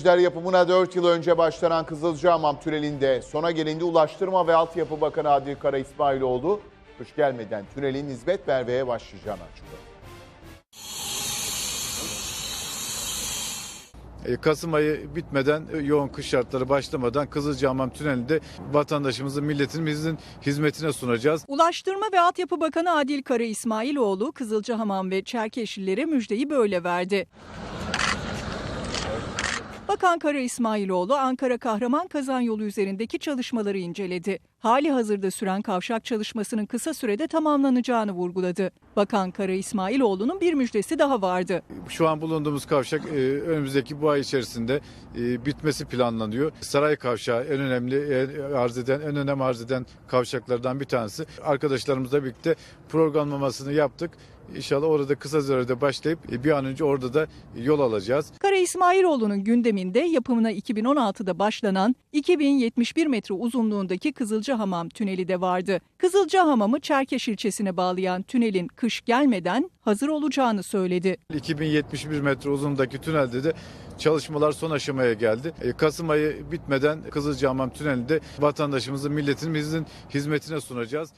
Ejder yapımına 4 yıl önce başlanan Kızılcahamam tünelinde sona gelindi Ulaştırma ve Altyapı Bakanı Adil Kara İsmailoğlu kış gelmeden tünelin hizmet vermeye başlayacağını açıkladı. E, Kasım ayı bitmeden e, yoğun kış şartları başlamadan Kızılcahamam Tüneli'nde vatandaşımızın, milletimizin hizmetine sunacağız. Ulaştırma ve Altyapı Bakanı Adil Kara İsmailoğlu, Kızılcahamam ve Çerkeşlilere müjdeyi böyle verdi. Bakan Kara İsmailoğlu, Ankara Kahraman Kazan yolu üzerindeki çalışmaları inceledi. Hali hazırda süren kavşak çalışmasının kısa sürede tamamlanacağını vurguladı. Bakan Kara İsmailoğlu'nun bir müjdesi daha vardı. Şu an bulunduğumuz kavşak e, önümüzdeki bu ay içerisinde e, bitmesi planlanıyor. Saray Kavşağı en önemli e, arz eden, en önem arz eden kavşaklardan bir tanesi. Arkadaşlarımızla birlikte programlamasını yaptık. İnşallah orada kısa sürede başlayıp e, bir an önce orada da yol alacağız. Kara İsmailoğlu'nun gündeminde yapımına 2016'da başlanan 2071 metre uzunluğundaki Kızılcahamam tüneli de vardı. Kızılcahamam'ı Çerkeş ilçesine bağlayan tünelin kış gelmeden hazır olacağını söyledi. 2071 metre uzunluğundaki tünelde de çalışmalar son aşamaya geldi. E, Kasım ayı bitmeden Kızılcahamam Tüneli'nde vatandaşımızın, milletimizin hizmetine sunacağız.